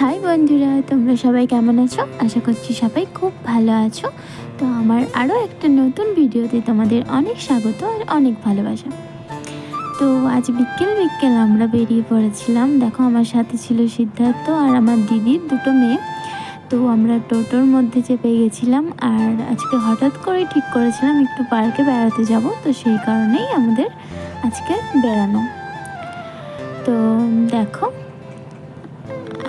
High বন্ধুরা, তোমরা সবাই কেমন আছো? আশা করছি সবাই খুব ভালো আছো। তো আমার আরও একটা নতুন ভিডিওতে তোমাদের অনেক স্বাগত আর অনেক ভালোবাসা। তো আজ বিকেল বিকেল আমরা বেরিয়ে পড়েছিলাম। দেখো, আমার সাথে ছিল সিদ্ধার্থ আর আমার দিদির দুটো মেয়ে। তো আমরা টোটোর মধ্যে চেপে গেছিলাম আর আজকে হঠাৎ করে ঠিক করেছিলাম একটু পার্কে বেড়াতে যাব। তো সেই কারণেই আমাদের আজকে বেড়ানো। তো দেখো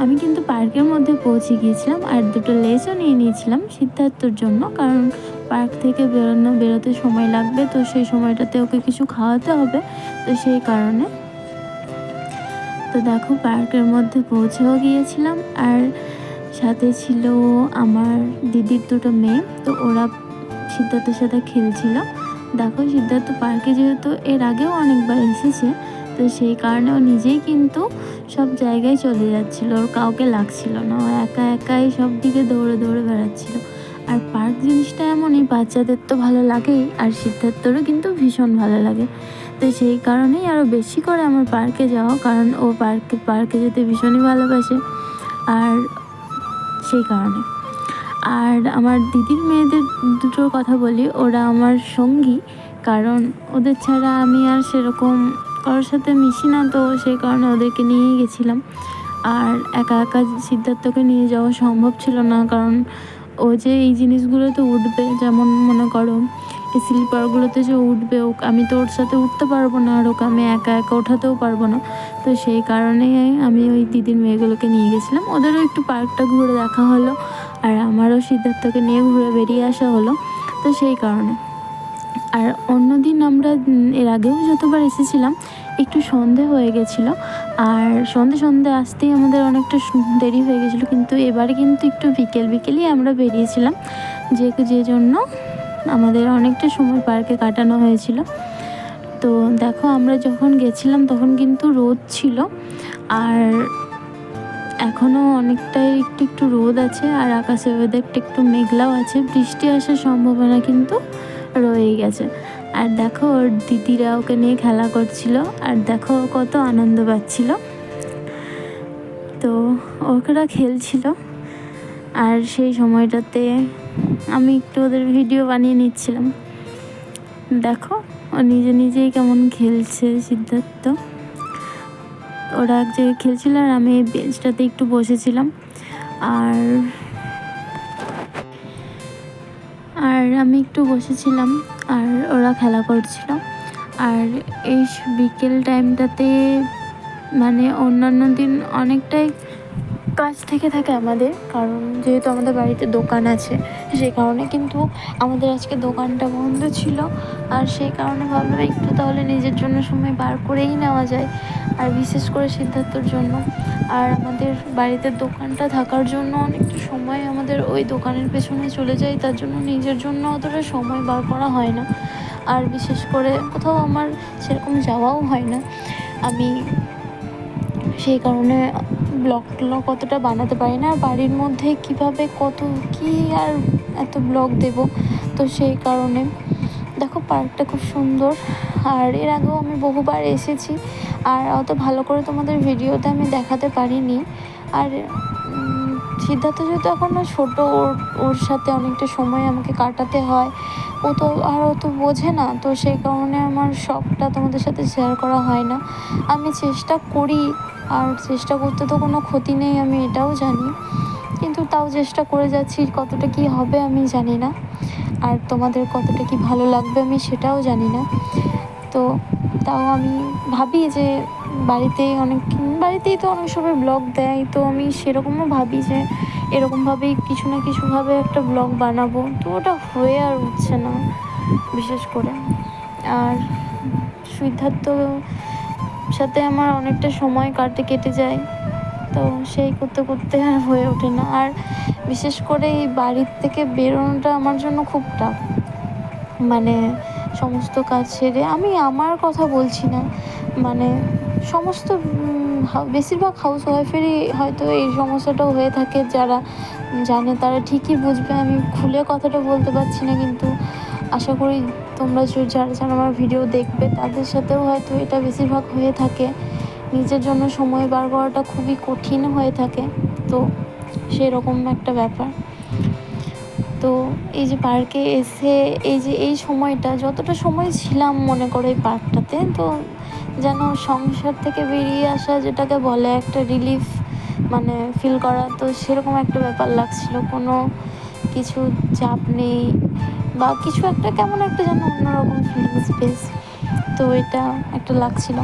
আমি কিন্তু পার্কের মধ্যে পৌঁছে গিয়েছিলাম আর দুটো লেসও নিয়ে নিয়েছিলাম সিদ্ধার্থর জন্য, কারণ পার্ক থেকে বেরোনো, বেরোতে সময় লাগবে, তো সেই সময়টাতে ওকে কিছু খাওয়াতে হবে, তো সেই কারণে। তো দেখো, পার্কের মধ্যে পৌঁছেও গিয়েছিলাম আর সাথে ছিল আমার দিদির দুটো মেয়ে, তো ওরা সিদ্ধার্থের সাথে খেলছিল। দেখো, সিদ্ধার্থ পার্কে যেহেতু এর আগেও অনেকবার এসেছে, তো সেই কারণে ও নিজেই কিন্তু সব জায়গায় চলে যাচ্ছিল, ওর কাউকে লাগছিল না, ও একা একাই সব দিকে দৌড়ে দৌড়ে বেড়াচ্ছিল। আর পার্ক জিনিসটা এমনই, বাচ্চাদের তো ভালো লাগেই, আর সিদ্ধার্থরও কিন্তু ভীষণ ভালো লাগে। তো সেই কারণেই আরও বেশি করে আমার পার্কে যাওয়া, কারণ ও পার্কে পার্কে যেতে ভীষণই ভালোবাসে, আর সেই কারণে। আর আমার দিদির মেয়েদের দুটোর কথা বলি, ওরা আমার সঙ্গী, কারণ ওদের ছাড়া আমি আর সেরকম কারোর সাথে মিশি না তো সেই কারণে ওদেরকে নিয়েই গেছিলাম। আর একা একা সিদ্ধার্থকে নিয়ে যাওয়া সম্ভব ছিল না, কারণ ও যে এই জিনিসগুলোতে উঠবে, যেমন মনে করো এই স্লিপারগুলোতে যে উঠবে, ও আমি তো ওর সাথে উঠতে পারব না, আর ওকে আমি একা একা ওঠাতেও পারব না। তো সেই কারণেই আমি ওই দিদির মেয়েগুলোকে নিয়ে গেছিলাম। ওদেরও একটু পার্কটা ঘুরে দেখা হলো, আর আমারও সিদ্ধার্থকে নিয়ে ঘুরে বেরিয়ে আসা হলো, তো সেই কারণে। আর অন্যদিন আমরা এর আগেও যতবার এসেছিলাম, একটু সন্ধে হয়ে গেছিল। আর সন্ধে সন্ধে আসতেই আমাদের অনেকটা দেরি হয়ে গেছিল, কিন্তু এবারে কিন্তু একটু বিকেল বিকেলই আমরা বেরিয়েছিলাম। যে যে জন্য আমাদের অনেকটা সময় পার্কে কাটানো হয়েছিল। তো দেখো, আমরা যখন গেছিলাম তখন কিন্তু রোদ ছিল। আর এখনও অনেকটাই একটু একটু রোদ আছে, আর আকাশে ওয়েদারটা একটু মেঘলাও আছে। বৃষ্টি আসার সম্ভাবনা কিন্তু রয়ে গেছে। আর দেখো, ওর দিদিরা ওকে নিয়ে খেলা করছিল, আর দেখো ও কত আনন্দ পাচ্ছিল। তো ওরা খেলছিল। আর সেই সময়টাতে আমি একটু ওদের ভিডিও বানিয়ে নিচ্ছিলাম। দেখো, ও নিজে নিজেই কেমন খেলছে সিদ্ধার্থ। ওরা এক জায়গায় খেলছিল আর আমি বেঞ্চটাতে একটু বসেছিলাম। আর আর আমি একটু বসেছিলাম আর ওরা খেলা করছিল। আর এই বিকেল টাইমটাতে মানে অন্যান্য দিন অনেকটাই কাজ থেকে থাকে আমাদের, কারণ যেহেতু আমাদের বাড়িতে দোকান আছে, সেই কারণে কিন্তু আমাদের আজকে দোকানটা বন্ধ ছিল। আর সেই কারণে ভাবলাম একটু তাহলে নিজের জন্য সময় বার করেই নেওয়া যায়, আর বিশেষ করে সিদ্ধার্থর জন্য। আর আমাদের বাড়িতে দোকানটা থাকার জন্য অনেকটা সময় আমাদের ওই দোকানের পেছনে চলে যায়, তার জন্য নিজের জন্য অতটা সময় বার করা হয় না। আর বিশেষ করে কোথাও আমার সেরকম যাওয়াও হয় না। আমি সেই কারণে ব্লগ ট্লগ অতটা বানাতে পারি না? বাড়ির মধ্যে কীভাবে কত কি আর এত ব্লগ দেব? তো সেই কারণে। দেখো পার্কটা খুব সুন্দর। আর এর আগেও আমি বহুবার এসেছি। আর অত ভালো করে তোমাদের ভিডিওতে আমি দেখাতে পারিনি। আর সিদ্ধার্থ যেহেতু এখনও ছোটো, ওর ওর সাথে অনেকটা সময় আমাকে কাটাতে হয়। ও তো আর ও তো বোঝে না। তো সেই কারণে আমার সবটা তোমাদের সাথে শেয়ার করা হয় না। আমি চেষ্টা করি আর চেষ্টা করতে তো কোনো ক্ষতি নেই, আমি এটাও জানি। কিন্তু তাও চেষ্টা করে যাচ্ছি, কতটা কি হবে আমি জানি না। আর তোমাদের কতটা কি ভালো লাগবে আমি সেটাও জানি না। তো তাও আমি ভাবি যে বাড়িতেই অনেক, বাড়িতেই তো অনেক সবাই ব্লগ দেয়, তো আমি সেরকমও ভাবি যে এরকমভাবেই কিছু না কিছুভাবে একটা ব্লগ বানাবো। তো ওটা হয়ে আর উঠছে না, বিশেষ করে। আর সিদ্ধার্থ সাথে আমার অনেকটা সময় কাটে কেটে যায়। তো সেই করতে করতে আর হয়ে ওঠে না। আর বিশেষ করে এই বাড়ির থেকে বেরোনোটা আমার জন্য খুব টাফ মানে সমস্ত কাজ সেরে আমি আমার কথা বলছি না। মানে সমস্ত বেশিরভাগ হাউস ওয়াইফেরই হয়তো এই সমস্যাটাও হয়ে থাকে। যারা জানে তারা ঠিকই বুঝবে। আমি খুলে কথাটা বলতে পারছি না কিন্তু আশা করি তোমরা যারা যারা আমার ভিডিও দেখবে, তাদের সাথেও হয়তো এটা বেশিরভাগ হয়ে থাকে। নিজের জন্য সময় বার করাটা খুবই কঠিন হয়ে থাকে। তো সেরকম একটা ব্যাপার। তো এই যে পার্কে এসে, এই যে এই সময়টা, যতটা সময় ছিলাম মনে করো এই পার্কটাতে, তো যেন সংসার থেকে বেরিয়ে আসা যেটাকে বলে একটা রিলিফ মানে ফিল করা, তো সেরকম একটা ব্যাপার লাগছিল। কোনো কিছু চাপ নেই। বা কিছু একটা কেমন একটা যেন অন্যরকম ফিলিংস বেশ তো এটা একটা লাগছিল।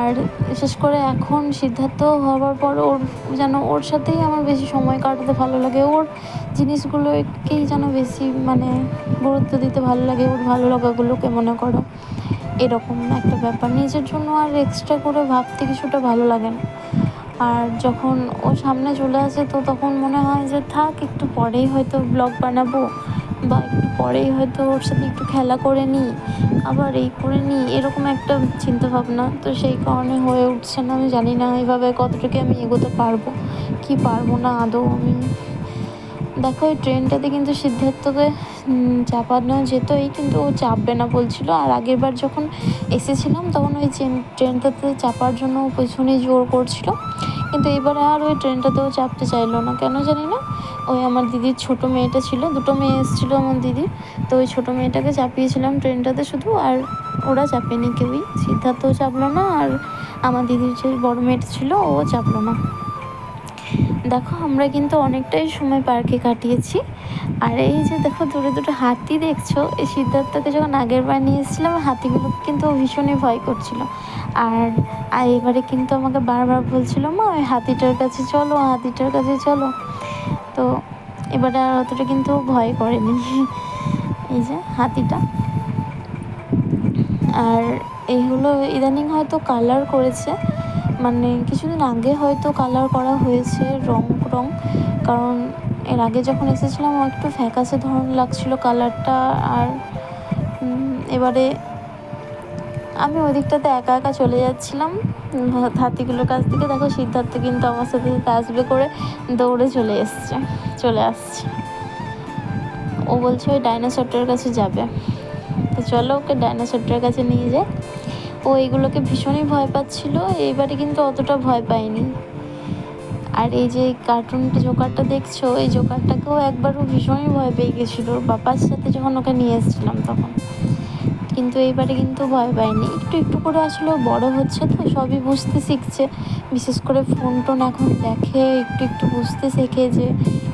আর বিশেষ করে এখন সিদ্ধার্থ হওয়ার পর ওর যেন ওর সাথেই আমার বেশি সময় কাটাতে ভালো লাগে। ওর জিনিসগুলোকেই যেন বেশি মানে গুরুত্ব দিতে ভালো লাগে, ওর ভালো লাগাগুলোকে মনে করো। এরকম একটা ব্যাপার। নিজের জন্য আর এক্সট্রা করে ভাবতে কিছুটা ভালো লাগে না। আর যখন ও সামনে চলে আসে, তো তখন মনে হয় যে, থাক, একটু পরেই হয়তো ব্লগ বানাবো বা একটু পরেই হয়তো ওর সাথে একটু খেলা করে নিই, আবার এই করে নিই, এরকম একটা চিন্তা ভাবনা তো সেই কারণে হয়ে উঠছে না, আমি জানি না এভাবে কতটুকু আমি এগোতে পারব, কি পারব না আদৌ আমি। দেখো, ওই ট্রেনটাতে কিন্তু সিদ্ধার্থকে চাপানো যেতই, কিন্তু ও চাপবে না বলছিল। আর আগের বার যখন এসেছিলাম, তখন ওই ট্রেন- ট্রেনটাতে চাপার জন্য পেছনে জোর করছিল। কিন্তু এবারে আর ওই ট্রেনটাতেও চাপতে চাইলো না। কেন জানি না, ওই আমার দিদির ছোট মেয়েটা ছিল, দুটো মেয়ে এসেছিল আমার দিদির। তো ওই ছোটো মেয়েটাকে চাপিয়েছিলাম ট্রেনটাতে শুধু, আর ওরা চাপেনি কেউই। সিদ্ধার্থও চাপলো না, আর আমার দিদির যে বড় মেয়েটা ছিল, ও চাপলো না। দেখো, আমরা কিন্তু অনেকটাই সময় পার্কে কাটিয়েছি। আর এই যে দেখো, দূরে দুটো হাতি দেখছ? এই সিদ্ধার্থকে যখন আগের বার নিয়ে এসেছিলাম, হাতিগুলো কিন্তু ভীষণই ভয় করছিল। আর এবারে কিন্তু আমাকে বারবার বলছিল, মা, ওই হাতিটার কাছে চলো, হাতিটার কাছে চলো। তো এবারে আর অতটা কিন্তু ভয় করেনি। এই যে হাতিটা। আর এইগুলো ইদানিং হয়তো কালার করেছে। মানে কিছুদিন আগে হয়তো কালার করা হয়েছে রং রং। কারণ এর আগে যখন এসেছিলাম, আমার একটু ফ্যাকাসে ধরন লাগছিল কালারটা আর এবারে আমি ওই দিকটাতে একা একা চলে যাচ্ছিলাম। হাতিগুলোর কাছ থেকে দেখো, সিদ্ধার্থ কিন্তু আমার সাথে সাথে আসবে করে দৌড়ে চলে এসছে, চলে আসছে। ও বলছে, ওই ডাইনোসরটার কাছে যাবে। তো চলো ওকে ডাইনোসরটার কাছে নিয়ে যায় ও এগুলোকে ভীষণই ভয় পাচ্ছিল, এইবারে কিন্তু অতটা ভয় পায়নি। আর এই যে কার্টুনটা জোকারটা দেখছ, এই জোকারটাকেও একবারও ভীষণই ভয় পেয়ে গেছিল। ওর বাবার সাথে যখন ওকে নিয়ে এসেছিলাম তখন। কিন্তু এইবারে কিন্তু ভয় পায়নি। একটু একটু করে আসলে বড় হচ্ছে তো, সবই বুঝতে শিখছে। বিশেষ করে ফোন টোন এখন দেখে, একটু একটু বুঝতে শেখে যে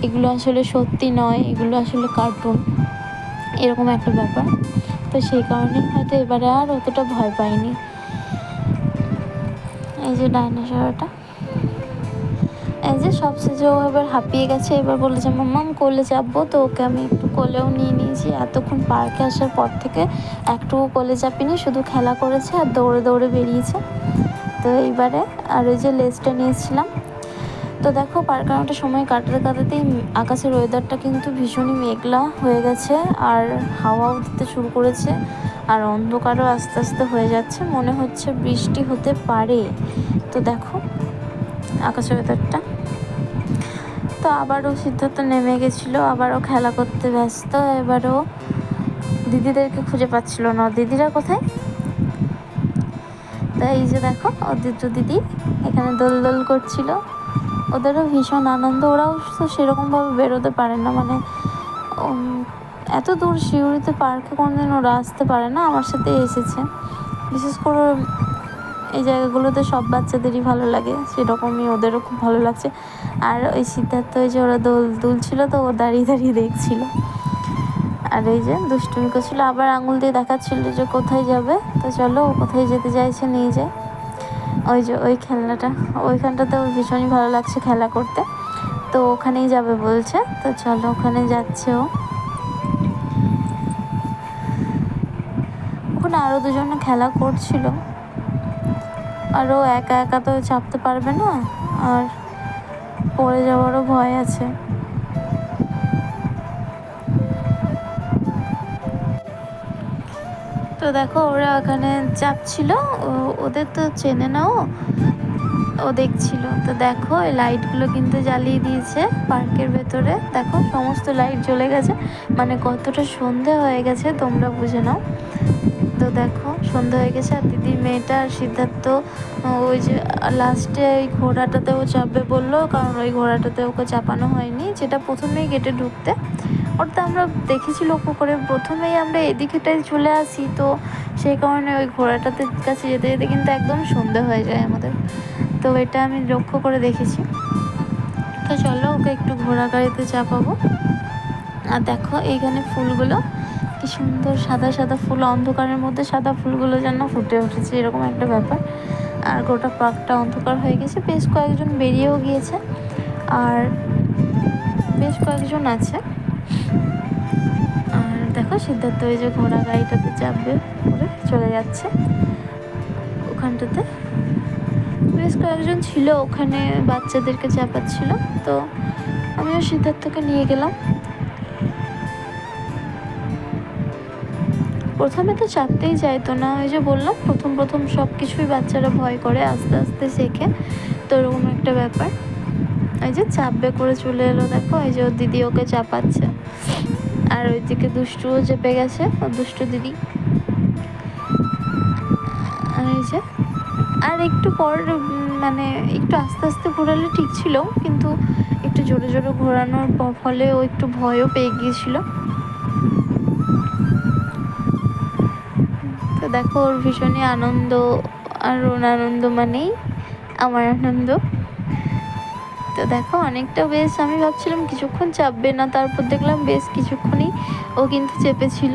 এগুলো আসলে সত্যি নয়, এগুলো আসলে কার্টুন এরকম একটা ব্যাপার। তো সেই কারণে হয়তো এবারে আর অতটা ভয় পাইনি। এই যে ডাইনোসরটা। এই যে সবশেষে ও এবার হাঁপিয়ে গেছে, এবার বলেছে, মাম্মাম, কোলে চাপবো তো, ওকে আমি একটু কোলেও নিয়ে নিয়েছি। এতক্ষণ পার্কে আসার পর থেকে একটুও কোলে চাপিনি, শুধু খেলা করেছে আর দৌড়ে দৌড়ে বেরিয়েছে। তো এইবারে আর ওই যে লেজটা নিয়েছিলাম তো দেখো, পার্কে অনেকটা সময় কাটাতে কাটাতেই আকাশের ওয়েদারটা কিন্তু ভীষণই মেঘলা হয়ে গেছে আর হাওয়াও দিতে শুরু করেছে আর অন্ধকারও আস্তে আস্তে হয়ে যাচ্ছে। মনে হচ্ছে বৃষ্টি হতে পারে। তো দেখো, আকাশের ওয়েদারটা তো আবারও সিদ্ধার্থ নেমে গেছিল, আবারও খেলা করতে ব্যস্ত, এবারও দিদিদেরকে খুঁজে পাচ্ছিল না। দিদিরা কোথায়? তো এই যে দেখো দুটো দিদি এখানে দোল দোল করছিল। ওদেরও ভীষণ আনন্দ, ওরাও তো সেরকমভাবে বেরোতে পারে না মানে এত দূর শিউরিতে পার্কে কোনোদিন ওরা আসতে পারে না, আমার সাথে এসেছে। বিশেষ করে এই জায়গাগুলোতে সব বাচ্চাদেরই ভালো লাগে, সেরকমই ওদেরও খুব ভালো লাগছে। আর ওই সিদ্ধার্থ, ওই যে ওরা দোল দুলছিল তো, ও দাঁড়িয়ে দাঁড়িয়ে দেখছিল। আর এই যে দুষ্টুমি করছিল, আবার আঙুল দিয়ে দেখাচ্ছিল যে কোথায় যাবে, তো চলো ও কোথায় যেতে চাইছে নিয়ে যায়। ওই যে ওই খেলনাটা। ওইখানটাতে ওর ভীষণই ভালো লাগছে খেলা করতে। তো ওখানেই যাবে বলছে। তো চলো ওখানে যাচ্ছে ও। ওখানে আরও দুজনে খেলা করছিল। আর ও একা একা তো চাপতে পারবে না। আর পড়ে যাওয়ারও ভয় আছে। তো দেখো, ওরা ওখানে চাপছিল ওদের তো চেনে নাও, ও ও দেখছিল। তো দেখো, এই লাইটগুলো কিন্তু জ্বালিয়ে দিয়েছে পার্কের ভেতরে। দেখো, সমস্ত লাইট জ্বলে গেছে। মানে কতটা সন্ধে হয়ে গেছে, তোমরা বুঝে নাও। তো দেখো, সন্ধে হয়ে গেছে, আর দিদির মেয়েটা আর সিদ্ধার্থ ওই যে লাস্টে ওই ঘোড়াটাতে ও চাপবে বলল, কারণ ওই ঘোড়াটাতে ওকে চাপানো হয়নি, যেটা প্রথমেই গেটে ঢুকতে। ওটা আমরা দেখেছি লক্ষ্য করে প্রথমেই আমরা এদিকেটাই চলে আসি, তো সেই কারণে ওই ঘোড়াটাতে কাছে যেতে যেতে কিন্তু একদম সন্ধে হয়ে যায় আমাদের। তো এটা আমি লক্ষ্য করে দেখেছি। তো চলো ওকে একটু ঘোড়া গাড়িতে চাপাবো। আর দেখো এইখানে ফুলগুলো, কি সুন্দর সাদা সাদা ফুল, অন্ধকারের মধ্যে সাদা ফুলগুলো যেন ফুটে উঠেছে, এরকম একটা ব্যাপার। আর গোটা পার্কটা অন্ধকার হয়ে গেছে, বেশ কয়েকজন বেরিয়েও গিয়েছে। আর বেশ কয়েকজন আছে। আর দেখো সিদ্ধার্থ ওই যে ঘোড়া গাড়িটাতে চাপবে করে চলে যাচ্ছে। ওখানটাতে বেশ কয়েকজন ছিল, ওখানে বাচ্চাদেরকে চাপাচ্ছিল। তো আমিও সিদ্ধার্থকে নিয়ে গেলাম। প্রথমে তো চাপতেই চাইতো না, ওই যে বললাম, প্রথম প্রথম সব কিছুই বাচ্চারা ভয় করে, আস্তে আস্তে শেখে। তো ওরকম একটা ব্যাপার। ওই যে চাপবে করে চলে এলো, দেখো, এই যে ওর দিদি ওকে চাপাচ্ছে। আর ওইদিকে দুষ্টুও চেপে গেছে, ওর দুষ্টু দিদি। আর এই যে, আর একটু পর মানে একটু আস্তে আস্তে ঘোরালে ঠিক ছিল, কিন্তু একটু জোরে জোরে ঘোরানোর ফলে ও একটু ভয়ও পেয়ে গিয়েছিল। তো দেখো, ওর ভীষণই আনন্দ, আর ওর আনন্দ মানেই আমার আনন্দ। তো দেখো, অনেকটা বেশ আমি ভাবছিলাম কিছুক্ষণ চাপবে না, তারপর দেখলাম বেশ কিছুক্ষণই ও কিন্তু চেপেছিল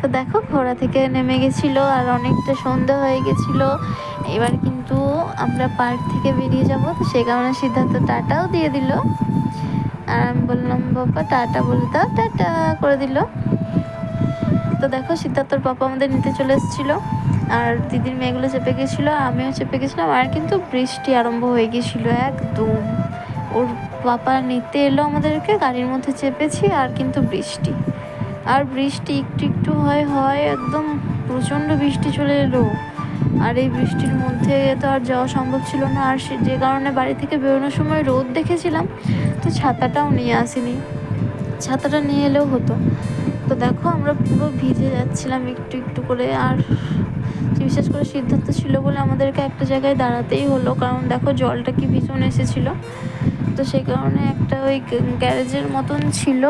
তো দেখো, ঘোড়া থেকে নেমে গেছিল আর অনেকটা সন্ধ্যা হয়ে গেছিল। এবার কিন্তু আমরা পার্ক থেকে বেরিয়ে যাব। তো সেই কারণে সিদ্ধার্থ টাটাও দিয়ে দিল। আর আমি বললাম, বাবা, টাটা বলে দাও, টাটা করে দিল। তো দেখো সিদ্ধার্থর পাপা আমাদের নিতে চলে এসেছিল। আর দিদির মেয়েগুলো চেপে গেছিল, আমিও চেপে গেছিলাম, আর কিন্তু বৃষ্টি আরম্ভ হয়ে গেছিল একদম। ওর পাপা নিতে এলো আমাদেরকে, গাড়ির মধ্যে চেপেছি, আর কিন্তু বৃষ্টি। আর বৃষ্টি একটু একটু হয় হয়, একদম প্রচণ্ড বৃষ্টি চলে এলো। আর এই বৃষ্টির মধ্যে তো আর যাওয়া সম্ভব ছিল না, আর সে যে কারণে বাড়ি থেকে বেরোনোর সময় রোদ দেখেছিলাম, তো ছাতাটাও নিয়ে আসিনি। ছাতাটা নিয়ে এলেও হতো। তো দেখো আমরা পুরো ভিজে যাচ্ছিলাম একটু একটু করে, আর বিশেষ করে সিদ্ধার্থ ছিল বলে আমাদেরকে একটা জায়গায় দাঁড়াতেই হলো। কারণ দেখো জলটা কি ভীষণ এসেছিল। তো সেই কারণে একটা ওই গ্যারেজের মতন ছিল।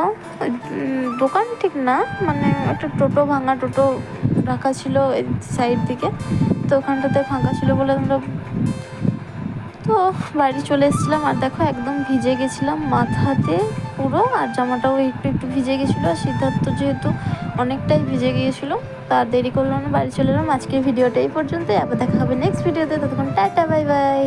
দোকান ঠিক না মানে একটা টোটো ভাঙা টোটো রাখা ছিল সাইড দিকে। তো ওখানটাতে ফাঁকা ছিল বলে আমরা তো বাড়ি চলে এসেছিলাম। আর দেখো একদম ভিজে গেছিলাম মাথাতে পুরো, আর জামাটাও একটু একটু ভিজে গেছিল। আর সিদ্ধার্থ যেহেতু অনেকটাই ভিজে গিয়েছিল। তার দেরি করল না, বাড়ি চলে এলাম। আজকের ভিডিওটা এই পর্যন্তই। আবার দেখা হবে নেক্সট ভিডিওতে ততক্ষণ টাটা বাই বাই